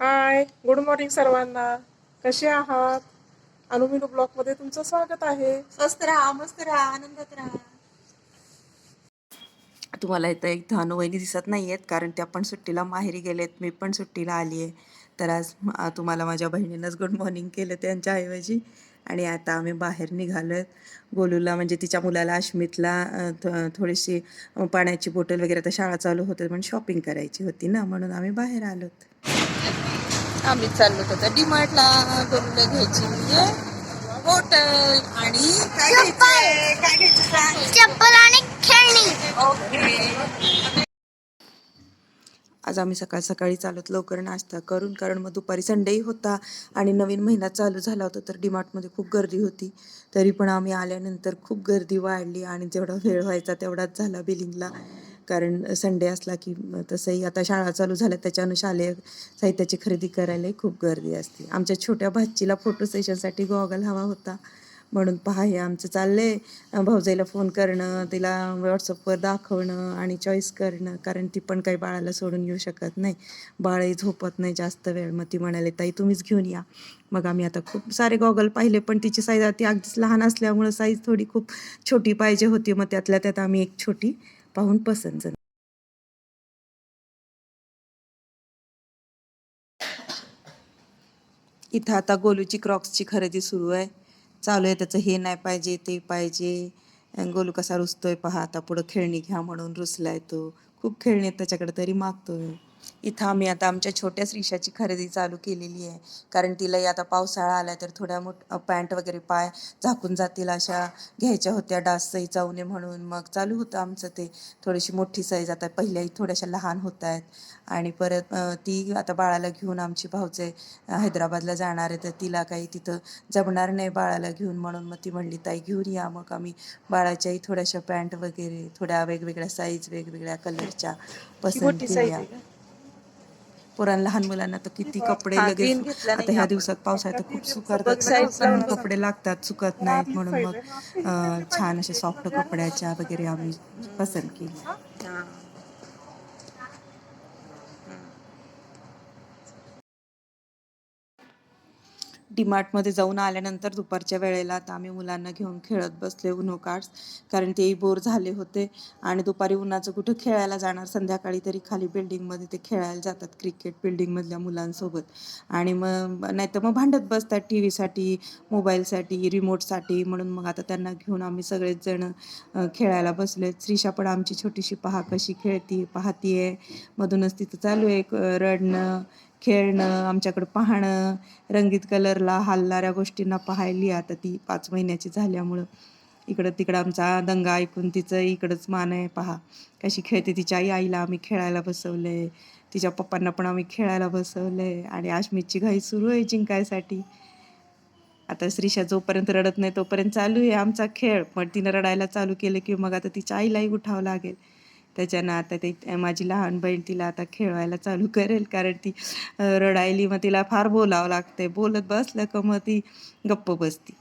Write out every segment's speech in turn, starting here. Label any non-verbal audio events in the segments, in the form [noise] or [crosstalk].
Hi good morning सर्वांना. कसे आहात? अनुमिनू ब्लॉगमध्ये तुमचं स्वागत आहे. स्वस्त राहा मस्त राहा आनंदात राहा. तुम्हाला इथं एक वहिनी दिसत नाही आहेत कारण त्या पण सुट्टीला माहेरी गेलेत मी पण सुट्टीला आली आहे. तर आज तुम्हाला माझ्या बहिणीनंच गुड मॉर्निंग केलं त्यांच्याऐवजी. आणि आता आम्ही बाहेर निघालो गोलूला म्हणजे तिच्या मुलाला अश्मितला थोडीशी पाण्याची बॉटल वगैरे आता शाळा चालू होते पण शॉपिंग करायची होती ना म्हणून आम्ही बाहेर आलोत. आम्ही चाललो होतो. डी मार्टला गरुला घ्यायची म्हणजे बॉटल आणि काय घ्यायचंय? काय घ्यायचं चप्पल आणि खेळणी. ओके आज आम्ही सकाळ सकाळी चालत लवकर नाश्ता करून कारण मग दुपारी संडेही होता आणि नवीन महिना चालू झाला होता तर डीमार्टमध्ये खूप गर्दी होती. तरी पण आम्ही आल्यानंतर खूप गर्दी वाढली आणि जेवढा वेळ व्हायचा तेवढाच झाला बिलिंगला. कारण संडे असला की तसंही आता शाळा चालू झाल्या त्याच्यानं शालेय साहित्याची खरेदी करायलाही खूप गर्दी असते. आमच्या छोट्या भाचीला फोटो सेशनसाठी गॉगल हवा होता. म्हणून पहा हे आमचं चाललंय. आहे भाऊजाईला फोन करणं तिला व्हॉट्सअपवर दाखवणं आणि चॉईस करणं कारण ती पण काही बाळाला सोडून येऊ शकत नाही. बाळही झोपत नाही जास्त वेळ. मग ती म्हणाले ताई तुम्हीच घेऊन या. मग आम्ही आता खूप सारे गॉगल पाहिले पण तिची साईज ती अगदीच लहान असल्यामुळं साईज थोडी खूप छोटी पाहिजे होती. मग त्यातल्या त्यात आम्ही एक छोटी पाहून पसंत इथं आता गोलूची क्रॉक्सची खरेदी सुरू आहे. चालू आहे त्याचं हे नाही पाहिजे ते पाहिजे. गोलू कसा रुसतोय पहा आता पुढं खेळणी घ्या म्हणून रुसलाय तो. खूप खेळणी त्याच्याकडे तरी मागतोय. इथं आम्ही आता आमच्या छोट्या श्रीषाची खरेदी चालू केलेली आहे. कारण तिलाही आता पावसाळा आलाय तर थोड्या मोठ पॅन्ट वगैरे पाय झाकून जातील अशा घ्यायच्या होत्या डासही जाऊ नये म्हणून. मग चालू होतं आमचं ते. थोडीशी मोठी साईज आता पहिल्याही थोड्याशा लहान होत आहेत. आणि परत ती आता बाळाला घेऊन आमची भाऊचे हैदराबादला जाणार आहे. तर तिला काही तिथं जमणार नाही बाळाला घेऊन म्हणून. मग ती म्हणली ताई घेऊन या. मग आम्ही बाळाच्याही थोड्याशा पॅन्ट वगैरे थोड्या वेगवेगळ्या साईज वेगवेगळ्या कलरच्या पसंत केल्या? पोरांना लहान मुलांना तर किती कपडे हा, लगेच. घेतला नाही आता ह्या. दिवसात पावसाळ्यात तर खूप सुकरतात कपडे लागतात चुकत नाहीत. म्हणून मग [laughs] छान असे सॉफ्ट कपड्याच्या वगैरे आम्ही पसंत केली. डीमार्टमध्ये जाऊन आल्यानंतर दुपारच्या वेळेला आता आम्ही मुलांना घेऊन खेळत बसले उनो कार्ड्स कारण तेही बोर झाले होते. आणि दुपारी उन्हाचं कुठं खेळायला जाणार संध्याकाळी तरी खाली बिल्डिंगमध्ये ते खेळायला जातात क्रिकेट बिल्डिंगमधल्या मुलांसोबत. आणि मग नाहीतर मग भांडत बसतात टी व्हीसाठी मोबाईलसाठी रिमोटसाठी म्हणून मग आता त्यांना घेऊन आम्ही सगळेच जण खेळायला बसले श्रीषा पण आमची छोटीशी पहा कशी खेळती पाहतीये. मधूनच तिथं चालू आहे रडणं खेळणं आमच्याकडं पाहणं रंगीत कलरला हलणाऱ्या गोष्टींना पाहायली आता ती पाच महिन्याची झाल्यामुळं. इकडं तिकडं आमचा दंगा ऐकून तिचं इकडंच मान आहे पहा. कशी खेळते तिच्या आई आईला आम्ही खेळायला बसवलं आहे तिच्या पप्पांना पण आम्ही खेळायला बसवलं आहे आणि आश्मितची घाई सुरू आहे जिंकायसाठी. आता श्रीषा जोपर्यंत रडत नाही तोपर्यंत चालू आहे आमचा खेळ. पण तिनं रडायला चालू केलं की मग आता तिच्या आईलाही उठावं लागेल. त्याच्यानं आता ते माझी लहान बहीण तिला आता खेळवायला चालू करेल कारण ती रडायली. मग तिला फार बोलावं लागतंय. बोलत बसलं का मग ती गप्प बसती.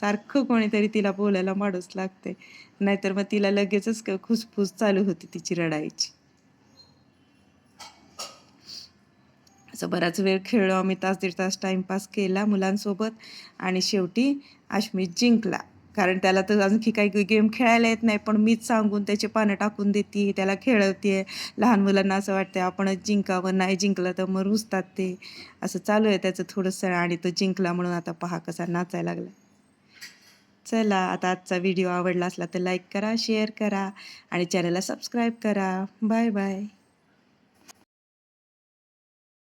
सारखं कोणीतरी तिला बोलायला माणूस लागते नाहीतर मग तिला लगेचच क- खुसफुस चालू होती तिची रडायची. असं बराच वेळ खेळलो. आम्ही तास दीड तास टाइमपास केला मुलांसोबत. आणि शेवटी आश्मित जिंकला. कारण त्याला तर आणखी काही गेम खेळायला येत नाही पण मीच सांगून त्याचे पानं टाकून देते त्याला खेळवते. लहान मुलांना असं वाटतं आपणच जिंकावं नाही जिंकलं तर मग रुजतात ते. असं चालू आहे त्याचं थोडंसं आणि तो जिंकला म्हणून आता पहा कसा नाचायला लागला. चला आता आजचा व्हिडिओ आवडला असला तर लाईक करा शेअर करा आणि चॅनलला सबस्क्राईब करा. Bye bye